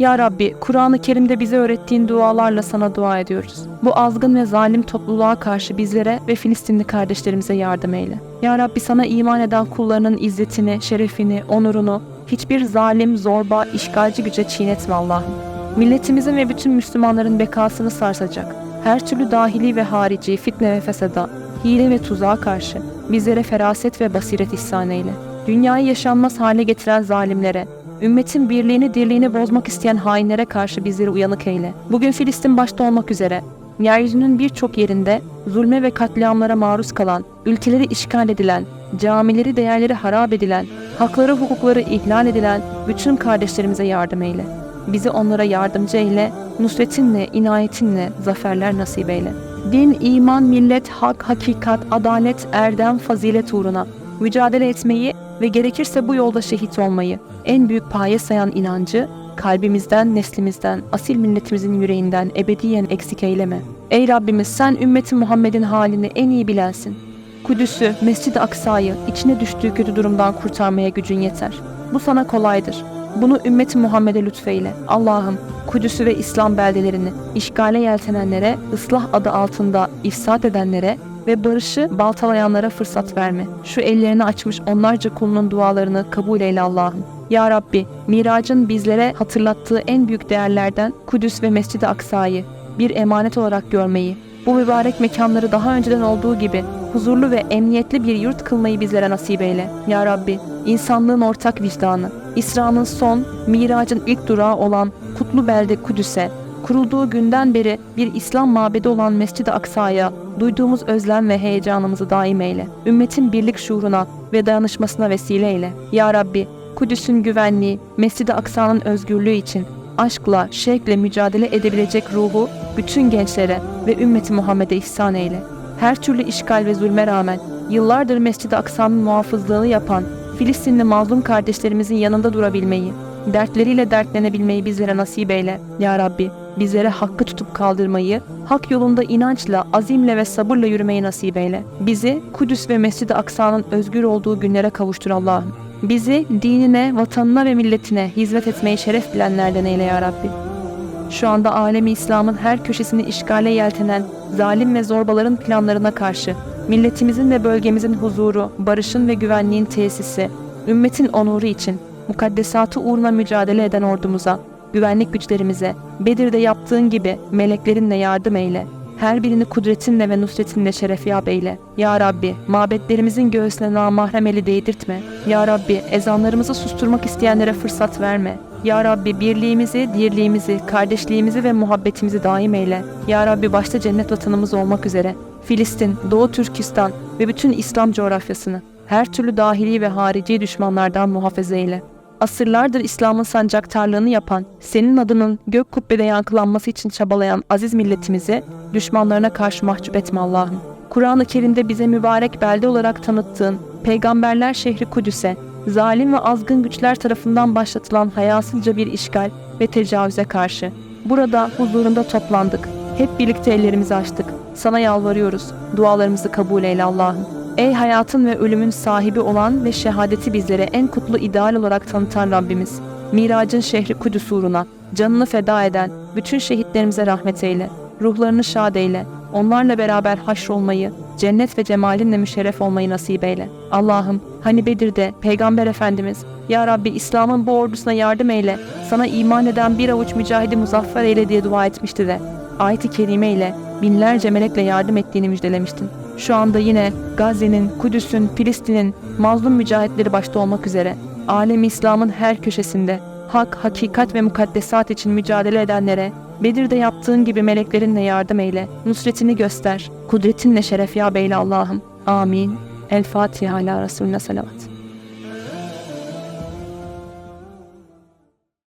Ya Rabbi, Kur'an-ı Kerim'de bize öğrettiğin dualarla sana dua ediyoruz. Bu azgın ve zalim topluluğa karşı bizlere ve Filistinli kardeşlerimize yardım eyle. Ya Rabbi sana iman eden kullarının izzetini, şerefini, onurunu hiçbir zalim, zorba, işgalci güce çiğnetme Allah'ım. Milletimizin ve bütün Müslümanların bekasını sarsacak. Her türlü dahili ve harici, fitne ve fesada, hile ve tuzağa karşı bizlere feraset ve basiret ihsan eyle. Dünyayı yaşanmaz hale getiren zalimlere, ümmetin birliğini dirliğini bozmak isteyen hainlere karşı bizleri uyanık eyle. Bugün Filistin başta olmak üzere yeryüzünün birçok yerinde zulme ve katliamlara maruz kalan, ülkeleri işgal edilen, camileri değerleri harap edilen, hakları hukukları ihlal edilen bütün kardeşlerimize yardım eyle. Bizi onlara yardımcı eyle, nusretinle, inayetinle zaferler nasip eyle. Din, iman, millet, hak, hakikat, adalet, erdem, fazilet uğruna mücadele etmeyi ve gerekirse bu yolda şehit olmayı en büyük paye sayan inancı kalbimizden, neslimizden, asil milletimizin yüreğinden ebediyen eksik eyleme. Ey Rabbimiz sen ümmeti Muhammed'in halini en iyi bilensin. Kudüs'ü, Mescid-i Aksa'yı içine düştüğü kötü durumdan kurtarmaya gücün yeter. Bu sana kolaydır. Bunu ümmeti Muhammed'e lütfeyle. Allah'ım Kudüs'ü ve İslam beldelerini işgale yeltenenlere, ıslah adı altında ifsat edenlere ve barışı baltalayanlara fırsat verme. Şu ellerini açmış onlarca kulunun dualarını kabul eyle Allah'ım. Ya Rabbi, miracın bizlere hatırlattığı en büyük değerlerden Kudüs ve Mescid-i Aksa'yı bir emanet olarak görmeyi, bu mübarek mekanları daha önceden olduğu gibi huzurlu ve emniyetli bir yurt kılmayı bizlere nasip eyle. Ya Rabbi, insanlığın ortak vicdanı, İsra'nın son, miracın ilk durağı olan kutlu belde Kudüs'e, kurulduğu günden beri bir İslam mabedi olan Mescid-i Aksa'ya duyduğumuz özlem ve heyecanımızı daim eyle. Ümmetin birlik şuuruna ve dayanışmasına vesile eyle. Ya Rabbi, Kudüs'ün güvenliği, Mescid-i Aksa'nın özgürlüğü için aşkla, şevkle mücadele edebilecek ruhu bütün gençlere ve ümmeti Muhammed'e ihsan eyle. Her türlü işgal ve zulme rağmen yıllardır Mescid-i Aksa'nın muhafızlığını yapan Filistinli mazlum kardeşlerimizin yanında durabilmeyi, dertleriyle dertlenebilmeyi bizlere nasip eyle. Ya Rabbi, bizlere hakkı tutup kaldırmayı, hak yolunda inançla, azimle ve sabırla yürümeyi nasip eyle. Bizi Kudüs ve Mescid-i Aksa'nın özgür olduğu günlere kavuştur Allah'ım. Bizi dinine, vatanına ve milletine hizmet etmeyi şeref bilenlerden eyle ya Rabbi. Şu anda alemi İslam'ın her köşesini işgale yeltenen zalim ve zorbaların planlarına karşı milletimizin ve bölgemizin huzuru, barışın ve güvenliğin tesisi, ümmetin onuru için mukaddesatı uğruna mücadele eden ordumuza, güvenlik güçlerimize, Bedir'de yaptığın gibi meleklerinle yardım eyle. Her birini kudretinle ve nusretinle şerefyap eyle. Ya Rabbi, mabetlerimizin göğsüne namahrem eli değdirtme. Ya Rabbi, ezanlarımızı susturmak isteyenlere fırsat verme. Ya Rabbi birliğimizi, dirliğimizi, kardeşliğimizi ve muhabbetimizi daim eyle. Ya Rabbi başta cennet vatanımız olmak üzere Filistin, Doğu Türkistan ve bütün İslam coğrafyasını her türlü dahili ve harici düşmanlardan muhafaza eyle. Asırlardır İslam'ın sancaktarlığını yapan, senin adının gök kubbede yankılanması için çabalayan aziz milletimizi düşmanlarına karşı mahcup etme Allah'ım. Kur'an-ı Kerim'de bize mübarek belde olarak tanıttığın peygamberler şehri Kudüs'e, zalim ve azgın güçler tarafından başlatılan hayasızca bir işgal ve tecavüze karşı. Burada huzurunda toplandık. Hep birlikte ellerimizi açtık. Sana yalvarıyoruz. Dualarımızı kabul eyle Allah'ım. Ey hayatın ve ölümün sahibi olan ve şehadeti bizlere en kutlu ideal olarak tanıtan Rabbimiz. Miracın şehri Kudüs uğruna canını feda eden bütün şehitlerimize rahmet eyle. Ruhlarını şad eyle. Onlarla beraber haşrolmayı, cennet ve cemalinle müşerref olmayı nasip eyle. Allah'ım hani Bedir'de Peygamber Efendimiz Ya Rabbi İslam'ın bu ordusuna yardım eyle. Sana iman eden bir avuç mücahidi muzaffer eyle diye dua etmişti de. Ayet-i kerime ile binlerce melekle yardım ettiğini müjdelemiştin. Şu anda yine Gazze'nin, Kudüs'ün, Filistin'in mazlum mücahitleri başta olmak üzere alem İslam'ın her köşesinde hak, hakikat ve mukaddesat için mücadele edenlere Bedir'de yaptığın gibi meleklerinle yardım eyle, nusretini göster, kudretinle şeref ya beyle Allah'ım. Amin. El Fatiha ala Resulüne salavat.